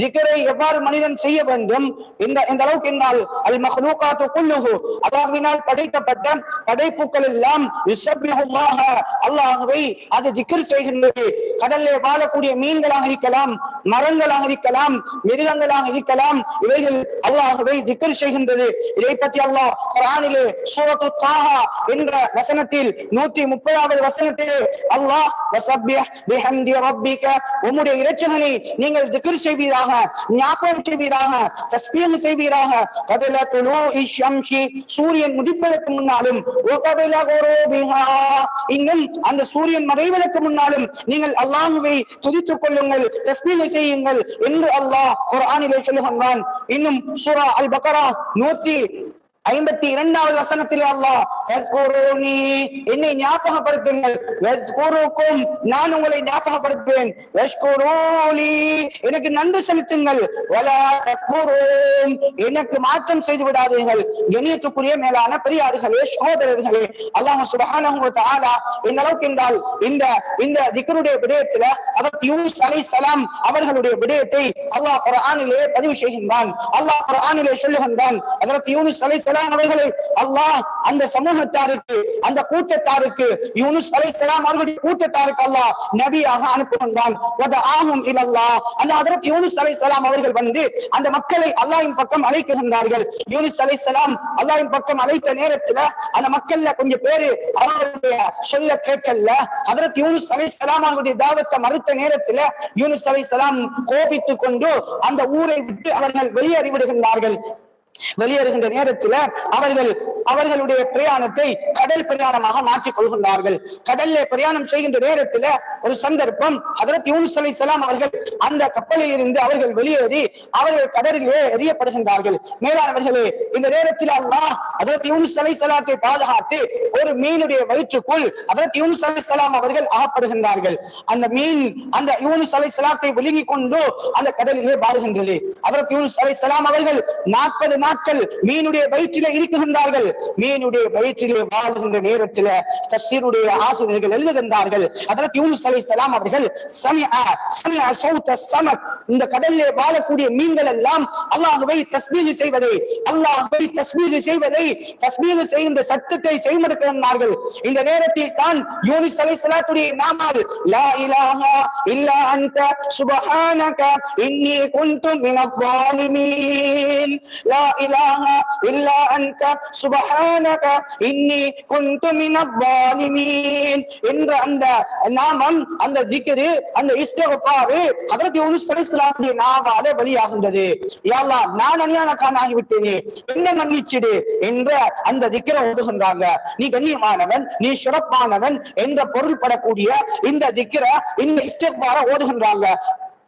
ஜிக்கரை எவ்வாறு மனிதன் செய்ய வேண்டும்? இந்த இந்த அளவுக்கு என்றால் அல் மஹ்லூகாத்து குல்லுஹு. அல்லாஹ்வினால் படைக்கப்பட்ட படைப்புகள் எல்லாம் யுஸப்பிஹுல்லாஹ அல்லாஹ்வை அது ஜிக்ர் செய்கின்றது. கடல்ல வாழக்கூடிய மீன்களாக இருக்கலாம் மரங்களாக இருக்கலாம் மிருகங்களாக இருக்கலாம். இவைகள் அல்லாஹவை திக்கர் செய்கின்றது. இதை பற்றி அல்லாஹ் குரானிலே சூரத்து தாஹா என்ற வசனத்தில் நூத்தி முப்பதாவது வசனத்திலே அல்லாஹ் உம்முடைய இறைச்சகனை நீங்கள் திக்கர் செய்வீராக ஞாபகம் செய்வீராக தஸ்பீஹ் செய்வீராக. கபில துலூஇ இஷம்ஷி சூரியன் உதிப்பதற்கு முன்னாலும் இன்னும் அந்த சூரியன் மறைவதற்கு முன்னாலும் நீங்கள் அல்லாஹுவை துதித்துக் கொள்ளுங்கள் தஸ்பீஹ் செய்யுங்கள் என்று அல்லாஹ் குர்ஆனிலே சொல்லுகின்றான். இன்னும் சூரா அல் பக்கரா நூத்தி ஐம்பத்தி இரண்டாவது வசனத்தில் அல்லாஹ் என்னை ஞாபகப்படுத்துங்கள். நான் உங்களை ஞாபகப்படுத்துவேன். எனக்கு நன்றி செலுத்துங்கள். எனக்கு மாற்றம் செய்து விடாதீர்கள். கணியத்துக்குரிய மேலான பெரியார்களே சகோதரர்களே அல்லாஹ் சுபஹான வ ஆலா இந்த அளவுக்கு என்றால் இந்த இந்த திக்கருடைய விடயத்துல அதற்கு அலை சலாம் அவர்களுடைய விடயத்தை அல்லாஹ் குரானிலே பதிவு செய்கின்றான். அல்லாஹ் குரானிலே சொல்லுகின்றான். அதற்கு யூனிஸ் அலை சலாம் அவர்களை அல்லாஹ் அந்த சமூகத்தாருக்கு அந்த கூட்டத்தாருக்கு யூனிஸ் அலை சலாம் அவர்களுடைய கூட்டத்தாருக்கு அல்லாஹ் நபியாக அனுப்புகின்றான். ஆகும் இல்லல்லா அந்த அதற்கு யூனிஸ் அலை சலாம் அவர்கள் வந்து அந்த மக்களை அல்லாஹின் பக்கம் அழைக்கின்றார்கள். யூனிஸ் அலை சலாம் அல்லாஹின் பக்கம் அழைத்த நேரத்துல அந்த மக்கள்ல கொஞ்சம் பேரு அவர்களுடைய சொல்ல கேட்கல. அதற்கு யூனிஸ் அலை சலாம் அவர்களுடைய தாவத்தை மறுத்த நேரத்துல யூனிஸ் அலை சலாம் கோபித்துக் கொண்டு அந்த ஊரை விட்டு அவர்கள் வெளியேறிவிடுகின்றார்கள். வெளியேறுகின்ற நேரத்தில் அவர்கள் அவர்களுடைய பிரயாணத்தை கடல் பிரயாணமாக மாற்றிக் கொள்கின்றார்கள். கடல்ல பிரயாணம் செய்கின்ற நேரத்துல ஒரு சந்தர்ப்பம் அதற்கு அலை சலாம் அவர்கள் அந்த கப்பலில் இருந்து அவர்கள் வெளியேறி அவர்கள் கடலிலே எறியப்படுகின்றார்கள். மேலானவர்களே இந்த நேரத்தில் அல்லாஹ் அதற்கு அலை சலாத்தை பாதுகாத்து ஒரு மீனுடைய வயிற்றுக்குள் அதற்கு அலை சலாம் அவர்கள் அகப்படுகின்றார்கள். அந்த மீன் அந்த யூனிஸ் அலை சலாத்தை விழுங்கிக் கொண்டு அந்த கடலிலே பாடுகின்றது அதற்கு அலை சலாம் அவர்கள் நாற்பது நாட்கள் மீனுடைய வயிற்றிலே இருக்குகின்றார்கள். மீனுடைய வயிற்றிலே வாழ்கின்ற நேரத்தில் தஃசீருடைய ஆசிரியர்கள் எழுதுகின்றார்கள் அதற்கு யூனுஸ் அலைஹிஸ்ஸலாம் அவர்கள் சமிஅ சமிஅ சௌத சமக் இந்த கடலிலே வாழக்கூடிய மீன்கள் எல்லாம் அல்லாஹ்வை தஸ்பீஹ் செய்வதை அல்லாஹ்வை தஸ்பீஹ் செய்வதை தஸ்பீஹ் செய்கின்ற சத்தத்தை செய்மடுக்கின்றார்கள் இந்த நேரத்தில் தான் யூனுஸ் அலைஹிஸ்ஸலாத்துடைய நாமால் லா இலாஹா இல்லா அன்த சுப்ஹானக இன்னி குன்து மினல் ظالمين لا إله إلا أنت سبحانك சுபஹானக இன்னி குந்து மினல்லாலிமீன் என்ற அந்த நாமம் அந்த ஜிக்ரு அந்த இஸ்திக்ஃபாரு ஹஜ்ரத் யூனுஸ் அலைஹிஸ்ஸலாமுடைய நாவால வெளியாகின்றது யா அல்லாஹ் நான் அநியானக்காரன் ஆகிவிட்டேனே என்ன மன்னிச்சிடு என்ற அந்த திக்கரை ஓடுகின்றாங்க நீ கண்ணியமானவன் நீ சிறப்பானவன் என்ற பொருள்படக்கூடிய இந்த திக்கரை இந்த இஸ்திக்பார ஓடுகின்றாங்க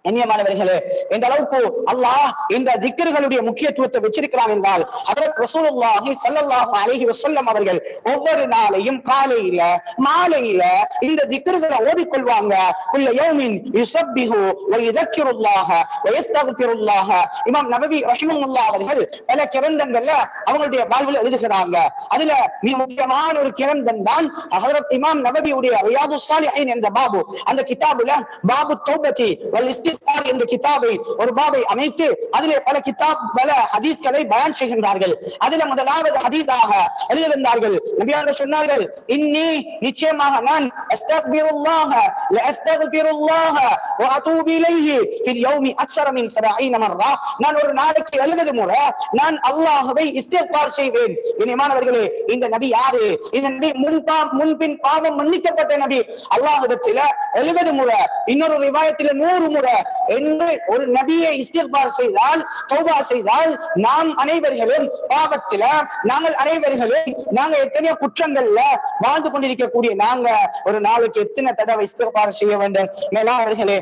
கண்ணியமானவர்களே இந்த அளவுக்கு அல்லாஹ் இந்த திக்கர்களுடைய முக்கியத்துவத்தை வச்சிருக்கிறான் என்றால் அதற்கு ரசூலுல்லாஹி சல்லல்லாஹு அலைஹி வஸல்லம் அவர்கள் ஒவ்வொரு நாளையும் காலையில மாலையில இந்த திக்கர்களை ஓதிக்கொள்வாங்க. குல்ல யௌமின் யுஸப்பிஹு வ யுதக்கிருல்லாஹ வ யஸ்தக்ஃபிருல்லாஹ. இமாம் நபவி ரஹிமஹுல்லாஹ் அவர்கள் பல கிரந்தங்கள்ல அவங்களுடைய வாழ்வில் எழுதுகிறாங்க. அதுல மிக முக்கியமான ஒரு கிரந்தம் தான் ஹஜரத் இமாம் நபவியுடைய ரியாதுஸ் சாலிஹீன் என்ற பாபு. அந்த கிதாபுல பாபு தௌபதி வல் இஸ்திக்ஃபார் என்ற கிதாபை ஒரு பாபை அமைத்து அதிலே பல கிதாப் பல ஹதீஸ்களை பயன் செய்கின்றார்கள். அதில முதலாவது ஹதீஸாக எழுதியிருந்தார்கள். நபியாக சொன்னார்கள் இன்னி நிச்சயமாக நான் அஸ்தக்பிருல்லாஹ லஅஸ்தக்பிருல்லாஹ வ அதூபு இலைஹி ஃபில் யௌமி அக்ஸர மின் 70 மர்ரா. நான் ஒரு நாளைக்கு 70 முறை நான் அல்லாஹ்வை இஸ்திக்பார் செய்வேன். இனிமானவர்களே இந்த நபி யாரு? இந்த நபி முன்பா முன்பின் பாவம் மன்னிக்கப்பட்ட நபி. அல்லாஹ்விடத்தில 70 முறை இன்னொரு ரிவாயத்தில 100 முறை என்று ஒரு நபியை இஸ்திக்பார் செய்தால் தௌபா செய்தால் நாம் அனைவர்களும் பாவத்தில நாங்கள் அனைவர்களும் நாங்க எத்தனையோ குற்றங்கள்ல வாழ்ந்து கொண்டிருக்கக்கூடிய நாங்க ஒரு நாளைக்கு எத்தனை தடவை இஸ்திக்பார் செய்ய வேண்டும்? மேலாளர்களே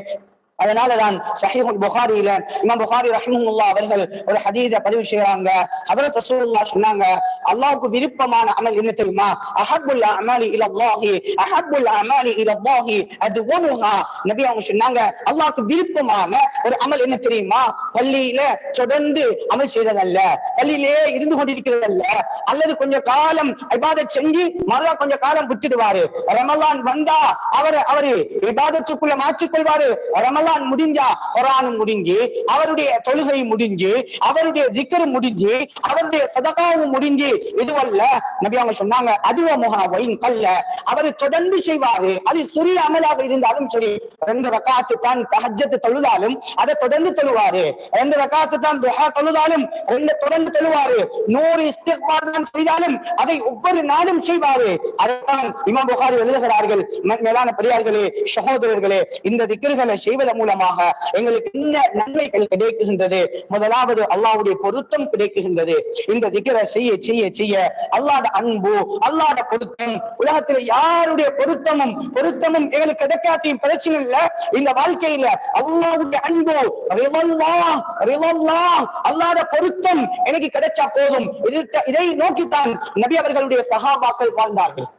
அதனாலதான் சஹிஹுல் புகாரியில இமாம் புகாரி ரஹிமுல்லா அவர்கள் ஒரு ஹதீத பதிவு செய்யறாங்க ஹஜரத் ரசூலுல்லாஹ் சொன்னாங்க அல்லாஹ்வுக்கு விருப்பமான அமல் என்ன தெரியுமா? அஹப்புல் அமாலி இலல்லாஹி அஹப்புல் அமாலி இலல்லாஹி ஒனுஹா நபி அவங்க சொன்னாங்க அல்லாஹ்வுக்கு விருப்பமான ஒரு அமல் என்ன தெரியுமா? பள்ளியில தொடர்ந்து அமல் செய்ததல்ல பள்ளியிலேயே இருந்து கொண்டிருக்கிறதல்ல அல்லது கொஞ்ச காலம் இபாதத் செஞ்சு மறுவா கொஞ்ச காலம் விட்டுடுவாரு. ரமலான் வந்தா அவர் அவரு இபாதத்துக்குள்ள மாற்றிக்கொள்வாரு. ரமலான் ரமலான் முடிஞ்சா குரானும் முடிஞ்சு அவருடைய தொழுகை முடிஞ்சு அவருடைய திக்கர் முடிஞ்சு அவருடைய சதகாவும் முடிஞ்சு இதுவல்ல நபி அவங்க சொன்னாங்க அதுவ முகாவையும் கல்ல. அவர் தொடர்ந்து செய்வாரு. அது சிறிய அமலாக இருந்தாலும் சரி ரெண்டு ரக்காத்து தான் தஹஜத்து தொழுதாலும் அதை தொடர்ந்து தொழுவாரு. ரெண்டு ரக்காத்து தான் துஹா தொழுதாலும் ரெண்டு தொடர்ந்து தொழுவாரு. நூறு இஸ்திக்பார் தான் செய்தாலும் அதை ஒவ்வொரு நாளும் செய்வாரு. அதைத்தான் இமாம் புகாரி எழுதுகிறார்கள். மேலான பெரியார்களே சகோதரர்களே இந்த திக்கர்களை செய்வதன் மூலமாக எங்களுக்கு என்ன நன்மைகள் கிடைக்குகின்றது முதலாவது அல்லாவுடைய பொருத்தம் கிடைக்குகின்றது இந்த திக்கரை செய்ய செய்ய செய்ய அல்லாத அன்பு அல்லாத பொருத்தம். உலகத்தில் யாருடைய பொருத்தமும் பொருத்தமும் எங்களுக்கு கிடைக்காட்டியும் பிரச்சனை இல்ல. இந்த வாழ்க்கையில அல்லாவுடைய அன்பு அல்லாத பொருத்தம் எனக்கு கிடைச்சா போதும். இது இதை நோக்கித்தான் நபி அவர்களுடைய சகாபாக்கள் வாழ்ந்தார்கள்.